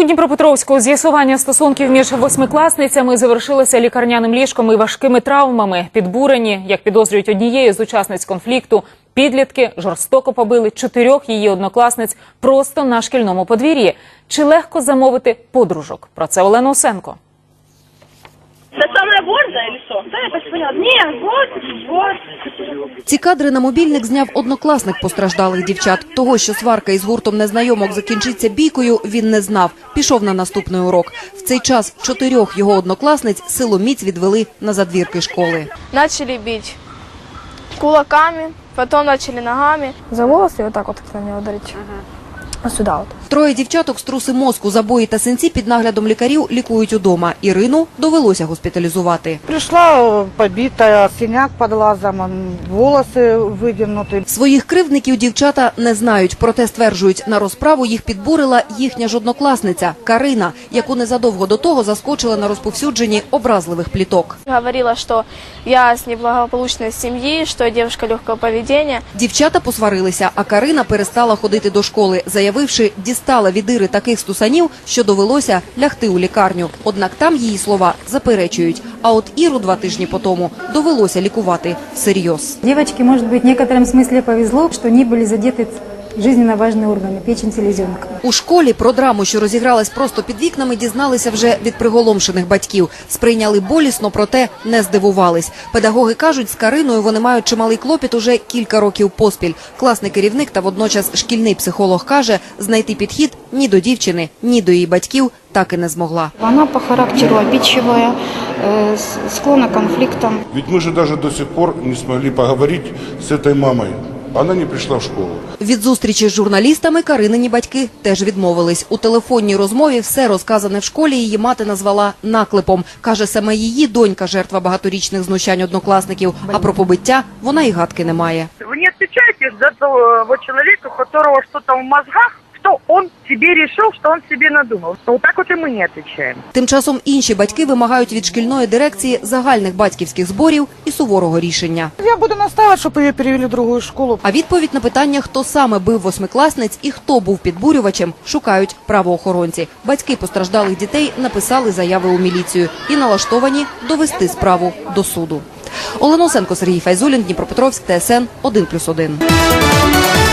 У Дніпропетровську з'ясування стосунків між восьмикласницями завершилося лікарняним ліжком і важкими травмами. Підбурені, як підозрюють однією з учасниць конфлікту, підлітки жорстоко побили чотирьох її однокласниць просто на шкільному подвір'ї. Чи легко замовити подружок? Про це Олена Осенко. Это самая борзая или что? Да, я. Нет, вот, вот. Ці кадри на мобільник зняв однокласник постраждалих дівчат. Того, що сварка із гуртом незнайомок закінчиться бійкою, він не знав. Пішов на наступний урок. В цей час чотирьох його однокласниць силоміць відвели на задвірки школи. начали бити кулаками, потім почали ногами. за волосы отак от мене вот хотела меня ударить. Вот сюда вот. Троє дівчаток з труси мозку, забої та синці під наглядом лікарів лікують удома. Ірину довелося госпіталізувати. Пришла э, побитая, синяк под глазом, м, волосы выдернуты. Своїх кривдників дівчата не знають, проте стверджують, на розправу їх підбурила їхня ж однокласниця Карина, яку незадовго до того заскочила на розповсюдженні образливих пліток. Говорила, что я с неблагополучной семьи, что я девушка легкого поведения. Дівчата посварилися, а Карина перестала ходити до школи, заявивши, дістала від Іри таких стусанів, що довелося лягти у лікарню. Однак там її слова заперечують. А от Іру два тижні по тому довелося лікувати всерйоз. Девочке, может быть, в некотором смысле повезло, что не были задеты жизненно важные органы, печень, селезенка. У школі про драму, що розігралась просто під вікнами, дізналися вже від приголомшених батьків. Сприйняли болісно, проте не здивувались. Педагоги кажуть, з Кариною вони мають чималий клопіт уже кілька років поспіль. Класний керівник та водночас шкільний психолог каже, знайти підхід ні до дівчини, ні до її батьків так і не змогла. Она по характеру обидчивая, э, с- склонна к конфликтам. Ведь мы же даже до сих пор не смогли поговорить с этой мамой. Она не прийшла в школу. Від зустрічі з журналістами Каринині батьки теж відмовились. У телефонній розмові все розказане в школі її мати назвала наклепом. Каже, саме її донька жертва багаторічних знущань однокласників. А про побиття вона і гадки не має. Ви не відповідаєте за того чоловіка, у якого что-то в мозгах, что он себе решил, что он себе надумал. Вот так вот и мы не отвечаем. Тим часом інші батьки вимагають від шкільної дирекції загальних батьківських зборів і суворого рішення. Я буду настаивать, чтобы ее перевели в другую школу. А відповідь на питання, хто саме бив восьмикласниць і хто був підбурювачем, шукають правоохоронці. Батьки постраждалих дітей написали заяви у міліцію і налаштовані довести справу до суду. Олена Осенко, Сергій Файзулін, Дніпропетровськ, ТСН 1+,1.